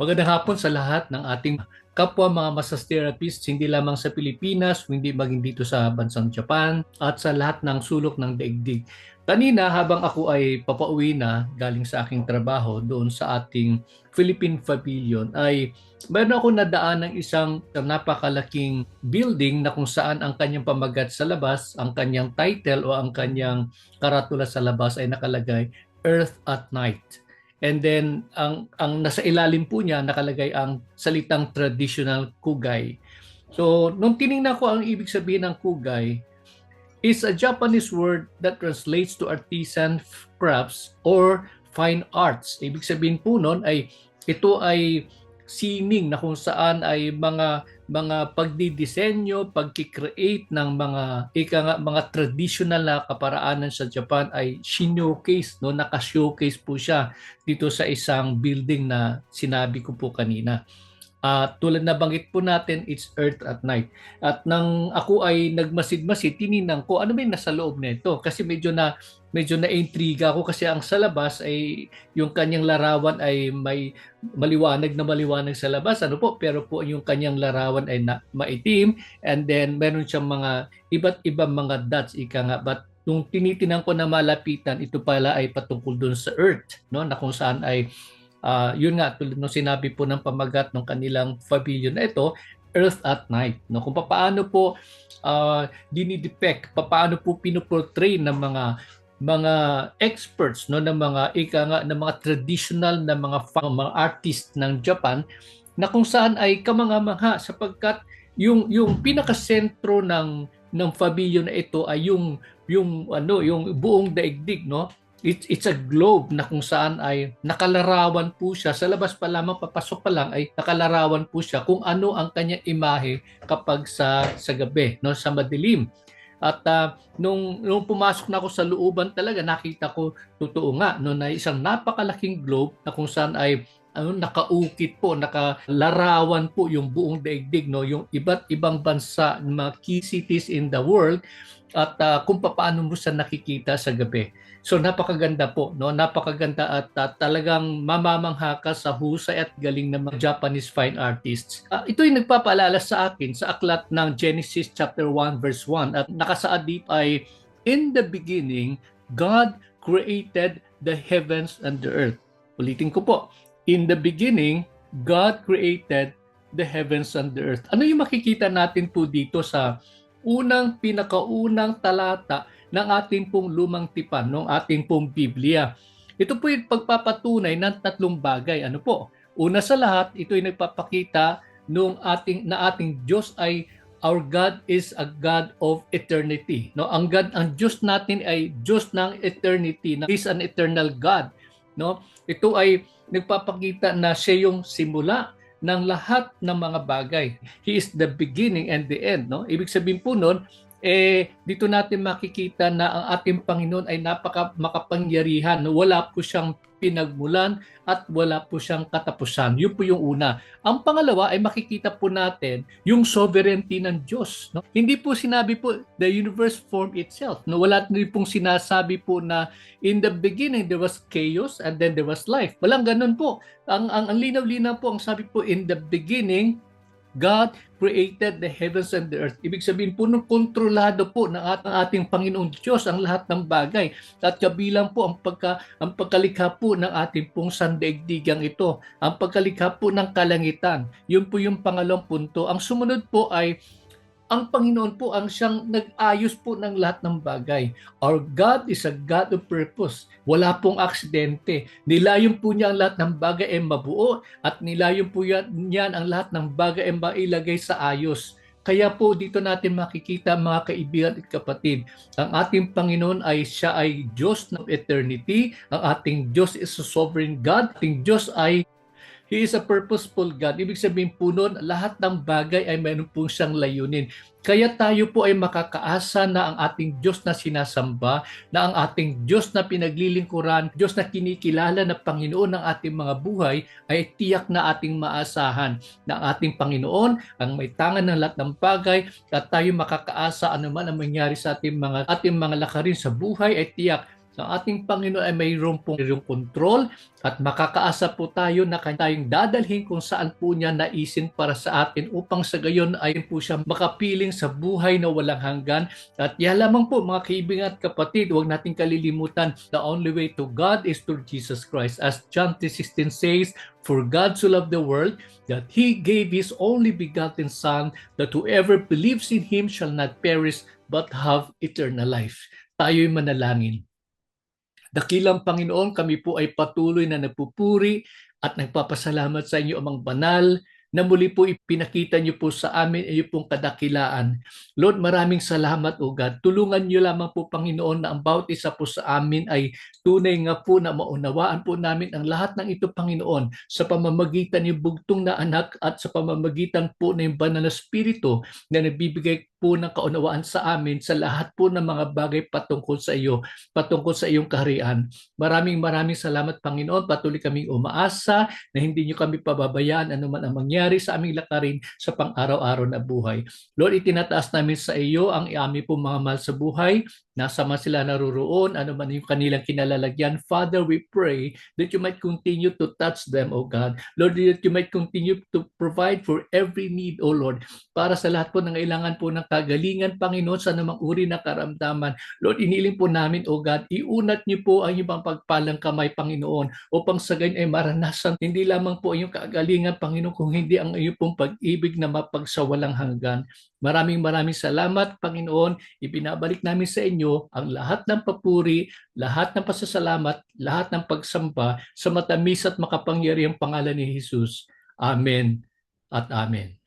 Magandang hapon sa lahat ng ating kapwa mga massage therapists, hindi lamang sa Pilipinas, hindi maging dito sa bansang Japan, at sa lahat ng sulok ng daigdig. Kanina habang ako ay papauwi na galing sa aking trabaho doon sa ating Philippine Pavilion ay meron ako nadaan ng isang napakalaking building na kung saan ang kanyang pamagat sa labas, ang kanyang title o ang kanyang karatula sa labas ay nakalagay Earth at Night. And then ang ang nasa ilalim po niya nakalagay ang salitang traditional kugay. So nung tiningnan ko ang ibig sabihin ng kugay, is a Japanese word that translates to artisan crafts or fine arts. Ibig sabihin po nun ay ito ay sining na kung saan ay mga mga pagdidisenyo, pagki-create ng mga ika nga, mga traditional na kaparaanan sa Japan ay showcase no naka-showcase po siya dito sa isang building na sinabi ko po kanina. Uh, tulad na banggit po natin, it's Earth at Night. At nang ako ay nagmasid-masid, tininang ko ano ba yung nasa loob nito? Kasi medyo na medyo na-intriga ako kasi ang sa labas ay yung kanyang larawan ay may maliwanag na maliwanag sa labas ano po? Pero po yung kanyang larawan ay na, maitim and then meron siyang mga iba't ibang mga dots ika nga. But nung tinitinan ko na malapitan ito pala ay patungkol doon sa earth no? Na kung saan ay uh, yun nga tulad ng sinabi po ng pamagat ng kanilang pavilion na ito earth at night. No kung paano po uh, dinidepict paano po pinoportray ng mga mga experts no ng mga ika nga ng mga traditional na mga mga artist ng Japan na kung saan ay kamangha-mangha sapagkat yung yung pinakasentro ng ng pavilion na ito ay yung yung ano yung buong daigdig no It's, it's a globe na kung saan ay nakalarawan po siya. Sa labas pa lamang, papasok pa lang ay nakalarawan po siya kung ano ang kanyang imahe kapag sa, sa gabi, no, sa madilim. At uh, nung, nung pumasok na ako sa looban talaga, nakita ko totoo nga no, na isang napakalaking globe na kung saan ay ano, nakaukit po, nakalarawan po yung buong daigdig, no, yung iba't ibang bansa, mga key cities in the world at uh, kung paano mo siya nakikita sa gabi. So napakaganda po, no? Napakaganda at uh, talagang mamamangha ka sa husay at galing ng mga Japanese fine artists. Uh, ito yung nagpapaalala sa akin sa aklat ng Genesis chapter 1 verse 1 at nakasaad dito ay in the beginning God created the heavens and the earth. Ulitin ko po. In the beginning God created the heavens and the earth. Ano yung makikita natin po dito sa unang pinakaunang talata ng ating pong lumang tipan, ng ating pong Biblia. Ito po yung pagpapatunay ng tatlong bagay. Ano po? Una sa lahat, ito ay nagpapakita nung ating na ating Diyos ay our God is a God of eternity. No, ang God, ang Diyos natin ay Diyos ng eternity. He is an eternal God. No? Ito ay nagpapakita na siya yung simula ng lahat ng mga bagay. He is the beginning and the end. No? Ibig sabihin po nun, eh, dito natin makikita na ang ating Panginoon ay napaka makapangyarihan. Wala po siyang pinagmulan at wala po siyang katapusan. Yun po yung una. Ang pangalawa ay makikita po natin yung sovereignty ng Diyos. No? Hindi po sinabi po the universe formed itself. No? Wala rin pong sinasabi po na in the beginning there was chaos and then there was life. Walang ganun po. Ang, ang, ang linaw-linaw po, ang sabi po in the beginning God created the heavens and the earth. Ibig sabihin po nung kontrolado po ng ating Panginoong Diyos ang lahat ng bagay. At kabilang po ang, pagka, ang pagkalikha po ng ating pong sandaigdigang ito. Ang pagkalikha po ng kalangitan. Yun po yung pangalawang punto. Ang sumunod po ay ang Panginoon po ang siyang nag-ayos po ng lahat ng bagay. Our God is a God of purpose. Wala pong aksidente. Nilayon po niya ang lahat ng bagay ay mabuo at nilayon po niyan ang lahat ng bagay ay mailagay sa ayos. Kaya po dito natin makikita mga kaibigan at kapatid, ang ating Panginoon ay siya ay Diyos ng eternity, ang ating Diyos is a sovereign God, ating Diyos ay He is a purposeful God. Ibig sabihin po nun, lahat ng bagay ay mayroon po siyang layunin. Kaya tayo po ay makakaasa na ang ating Diyos na sinasamba, na ang ating Diyos na pinaglilingkuran, Diyos na kinikilala na Panginoon ng ating mga buhay, ay tiyak na ating maasahan na ang ating Panginoon ang may tangan ng lahat ng bagay at tayo makakaasa anuman ang mangyari sa ating mga, ating mga lakarin sa buhay ay tiyak sa ating Panginoon ay mayroon pong mayroong control at makakaasa po tayo na kanya tayong dadalhin kung saan po niya naisin para sa atin upang sa gayon ay po siya makapiling sa buhay na walang hanggan. At yan lamang po mga kaibigan at kapatid, huwag nating kalilimutan the only way to God is through Jesus Christ. As John 3.16 says, For God so loved the world that He gave His only begotten Son that whoever believes in Him shall not perish but have eternal life. Tayo'y manalangin. Dakilang Panginoon, kami po ay patuloy na nagpupuri at nagpapasalamat sa inyo amang banal na muli po ipinakita niyo po sa amin ay pong kadakilaan. Lord, maraming salamat o God. Tulungan niyo lamang po Panginoon na ang bawat isa po sa amin ay tunay nga po na maunawaan po namin ang lahat ng ito Panginoon sa pamamagitan ng bugtong na anak at sa pamamagitan po ng banal na spirito na nagbibigay po ng kaunawaan sa amin sa lahat po ng mga bagay patungkol sa iyo, patungkol sa iyong kaharian. Maraming maraming salamat Panginoon. Patuloy kaming umaasa na hindi niyo kami pababayaan anuman ang mangyari sa aming lakarin sa pang-araw-araw na buhay. Lord, itinataas namin sa iyo ang aming po mga mahal sa buhay nasa man sila naruroon, ano man yung kanilang kinalalagyan. Father, we pray that you might continue to touch them, O God. Lord, that you might continue to provide for every need, O Lord, para sa lahat po ng kailangan po ng kagalingan, Panginoon, sa namang uri na karamdaman. Lord, iniling po namin, O God, iunat niyo po ang iyong pagpalang kamay, Panginoon, upang sa ganyan ay maranasan hindi lamang po ang iyong kagalingan, Panginoon, kung hindi ang iyong pong pag-ibig na mapagsawalang hanggan. Maraming maraming salamat, Panginoon. Ibinabalik namin sa inyo ang lahat ng papuri, lahat ng pasasalamat, lahat ng pagsamba sa matamis at makapangyarihang pangalan ni Jesus. Amen at Amen.